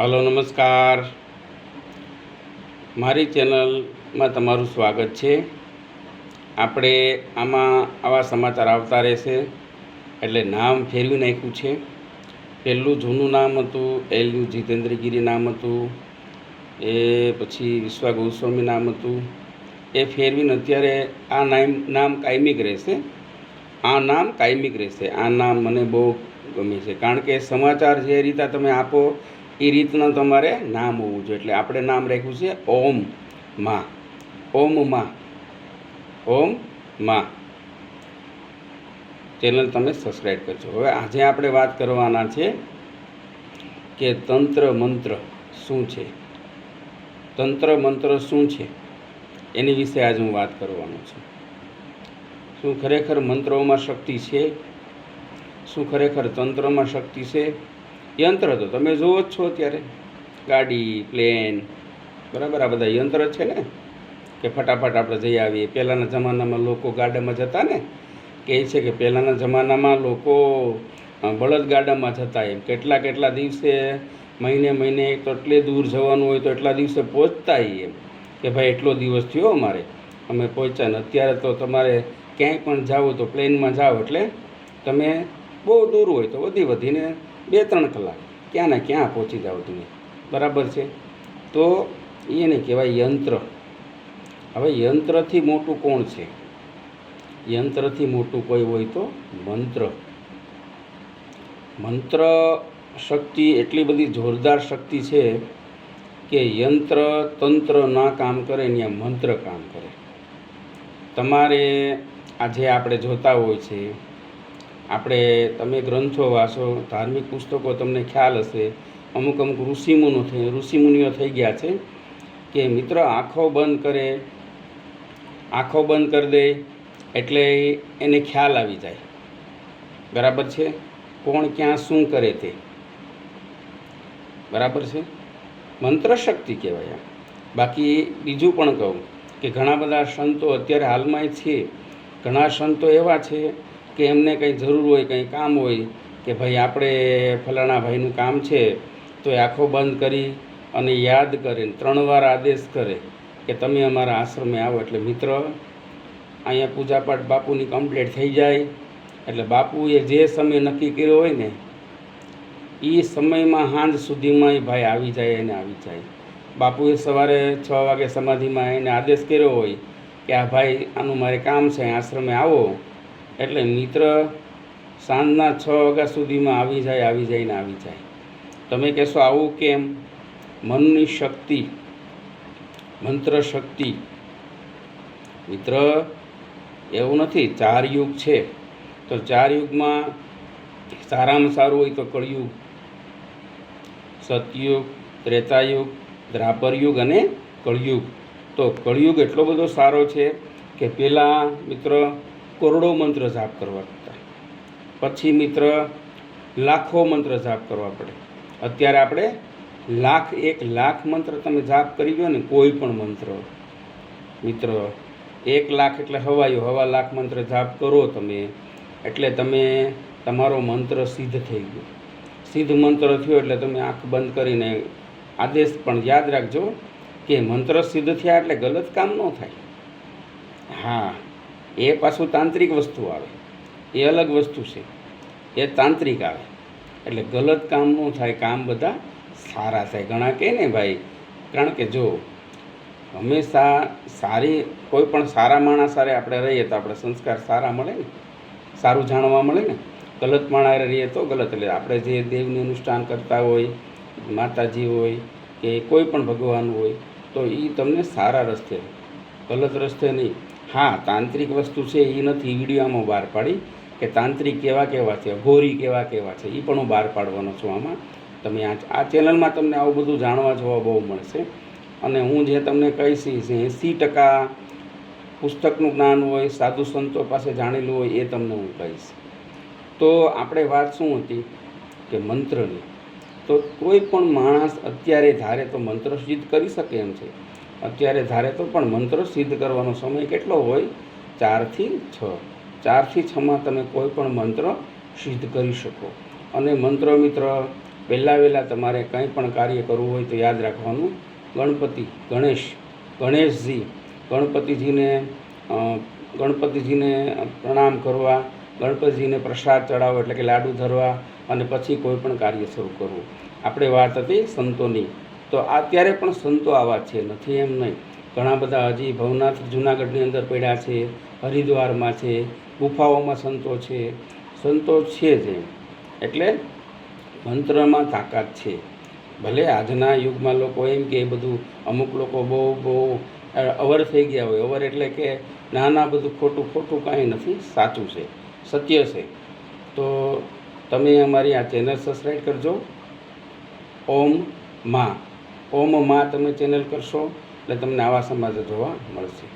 Hello, નમસ્કાર. મારી ચેનલમાં તમારું સ્વાગત છે. આપણે આમાં આવા સમાચાર આવતા રહેશે, એટલે નામ ફેરવી નાખ્યું છે. પહેલું જૂનું નામ હતું, એલયુ જીતેન્દ્રગીરી નામ હતું, એ પછી વિશ્વા ગોસ્વામી નામ હતું. એ ફેરવીને અત્યારે આ નામ નામ કાયમિક રહેશે. આ નામ કાયમિક રહેશે. આ નામ મને બહુ ગમે છે. કારણ કે સમાચાર જે રીતે તમે આપો એ રીતના તમારે નામ હોવું જોઈએ. એટલે આપણે નામ રાખ્યું છે ઓમમાં. ઓમમાં. ઓમમાં. ચેનલ તમે સબસ્ક્રાઈબ કરજો. હવે આજે આપણે વાત કરવાના છે કે તંત્ર મંત્ર શું છે? તંત્ર મંત્ર શું છે? એની વિશે આજે હું વાત કરવાનો છું. શું ખરેખર મંત્રોમાં શક્તિ છે? શું ખરેખર તંત્રમાં શક્તિ છે? યંત્ર તો તમે જુઓ જ છો અત્યારે. ગાડી, પ્લેન, બરાબર, આ બધા યંત્ર છે ને, કે ફટાફટ આપણે જઈ આવીએ. પહેલાંના જમાનામાં લોકો ગાડામાં જતા ને કહે છે કે પહેલાંના જમાનામાં લોકો બળદ બળદગાડામાં જતા એમ. કેટલા કેટલા દિવસે, મહિને મહિને એટલે દૂર જવાનું હોય તો એટલા દિવસે પહોંચતા એમ. કે ભાઈ એટલો દિવસ થયો અમારે. અમે પહોંચ્યા ને અત્યારે તો તમારે ક્યાંય પણ જાઓ તો પ્લેનમાં જાઓ એટલે તમે બહુ દૂર હોય તો વધી વધીને બે ત્રણ કલાક. ક્યાં ને ક્યાં પહોંચી જાઓ તમે? બરાબર છે? તો એને કહેવાય યંત્ર. હવે યંત્રથી મોટું કોણ છે? યંત્રથી મોટું કોઈ હોય તો મંત્ર. મંત્ર શક્તિ એટલી બધી જોરદાર શક્તિ છે કે યંત્ર તંત્ર ના કામ કરે ને મંત્ર કામ કરે. તમારે આજે આપણે જોતા હોય છે આપણે તમે ગ્રંથો વાંચો, ધાર્મિક પુસ્તકો તમને ખ્યાલ હશે. અમુક અમુક ઋષિમુનો થઈ ઋષિમુનિઓ થઈ ગયા છે કે મિત્ર આંખો બંધ કરે, આંખો બંધ કરી દે એટલે એને ખ્યાલ આવી જાય. બરાબર છે? કોણ ક્યાં શું કરે તે? બરાબર છે? મંત્ર શક્તિ કહેવાય બાકી બીજું પણ કહું કે ઘણા બધા સંતો અત્યારે હાલમાં છે. ઘણા સંતો એવા છે કે એમને કંઈ જરૂર હોય, કંઈ કામ હોય, કે ભાઈ આપણે ફલાણા ભાઈનું કામ છે, તો એ આંખો બંધ કરી અને યાદ કરે ત્રણ વાર આદેશ કરે કે તમે અમારા આશ્રમે આવો. એટલે મિત્ર, અહીંયા પૂજાપાઠ બાપુની કમ્પ્લીટ થઈ જાય. એટલે બાપુએ જે સમય નક્કી કર્યો હોય ને એ સમયમાં સાંજ સુધીમાં એ ભાઈ આવી જાય એને આવી જાય. બાપુએ સવારે છ વાગે સમાધિમાં એને આદેશ કર્યો હોય કે આ ભાઈ આનું મારે કામ છે, આશ્રમે આવો. એટલે મિત્ર સાંજના છ વાગ્યા સુધીમાં આવી જાય આવી જાય ને આવી જાય. તમે કહેશો આવું કેમ? મનની શક્તિ, મંત્ર શક્તિ. મિત્ર, એવું નથી, ચાર યુગ છે. તો ચાર યુગમાં સારામાં સારું હોય તો કળિયુગ, સતયુગ, ત્રેતાયુગ, દ્રાપર યુગ અને કળિયુગ. તો કળિયુગ એટલો બધો સારો છે કે પહેલાં મિત્ર કરોડો મંત્ર જાપ કરવા પડતા. પછી મિત્ર, લાખો મંત્ર જાપ કરવા પડે. અત્યારે આપણે લાખ એક લાખ મંત્ર તમે જાપ કરી ગયો ને, કોઈ પણ મંત્ર. મિત્ર, એક લાખ એટલે હવાયો. હવા લાખ મંત્ર જાપ કરો તમે. એટલે તમે, તમારો મંત્ર સિદ્ધ થઈ ગયો. સિદ્ધ મંત્ર થયો એટલે તમે આંખ બંધ કરીને આદેશ પણ યાદ રાખજો કે મંત્ર સિદ્ધ થયા એટલે ગલત કામ ન થાય. હા. એ પાછું તાંત્રિક વસ્તુ આવે. એ અલગ વસ્તુ છે. એ તાંત્રિક આવે. એટલે ગલત કામ ન થાય, કામ બધા સારા થાય. ઘણા કહે ને ભાઈ, કારણ કે જો હંમેશા સારી, કોઈ પણ સારા માણસ સારે આપણે રહીએ તો આપણે સંસ્કાર સારા મળે ને. સારું જાણવા મળે ને. ગલત માણસ રહીએ તો ગલત. એટલે આપણે જે દેવનું અનુષ્ઠાન કરતા હોય, માતાજી હોય કે કોઈ પણ ભગવાન હોય, તો એ તમને સારા રસ્તે, ગલત રસ્તે નહીં. હા, તાંત્રિક વસ્તુ છે એ નથી વિડીયોમાં બહાર પાડી કે તાંત્રિક કેવા કેવા છે ઘોરી કેવા કેવા છે એ પણ હું બહાર પાડવાનો છું આમાં. તમે આ આ ચેનલમાં તમને આવું બધું જાણવા જોવા બહુ મળશે. અને હું જે તમને કહીશ એંસી ટકા પુસ્તકનું જ્ઞાન હોય, સાધુ સંતો પાસે જાણેલું હોય, એ તમને હું કહીશ. તો આપણે વાત શું હતી? કે મંત્રની. તો કોઈ પણ માણસ અત્યારે ધારે તો મંત્ર સિદ્ધ કરી શકે એમ છે. અત્યારે ધારે તો પણ મંત્ર સિદ્ધ કરવાનો સમય કેટલો હોય? ચારથી છ. ચારથી છમાં તમે કોઈ પણ મંત્ર સિદ્ધ કરી શકો. અને મંત્ર મિત્ર, પહેલાં વહેલાં તમારે કંઈ પણ કાર્ય કરવું હોય તો યાદ રાખવાનું. ગણપતિ, ગણેશ, ગણેશજી. ગણપતિજીને ગણપતિજીને પ્રણામ કરવા, ગણપતિજીને પ્રસાદ ચડાવવો એટલે કે લાડુ ધરવા અને પછી કોઈ પણ કાર્ય શરૂ કરવું. આપણે વાત હતી સંતોની. તો અત્યારે પણ સંતો આવા છે, નથી એમ નહીં. ઘણા બધા હજી ભવનાથ જુનાગઢની અંદર પડ્યા છે, હરિદ્વારમાં છે, ગુફાઓમાં સંતો છે. સંતો છે જ એમ. એટલે મંત્રમાં તાકાત છે. ભલે આજના યુગમાં લોકો એમ કે બધું અમુક લોકો બહુ બહુ અવર થઈ ગયા હોય. અવર એટલે કે ના ના બધું ખોટું ખોટું કાંઈ નથી. સાચું છે. સત્ય છે. તો તમે અમારી આ ચેનલ સબસ્ક્રાઈબ કરજો. ઓમમાં. ઓમમાં તમે ચેનલ કરશો એટલે તમને આવા સમાચાર જોવા મળશે.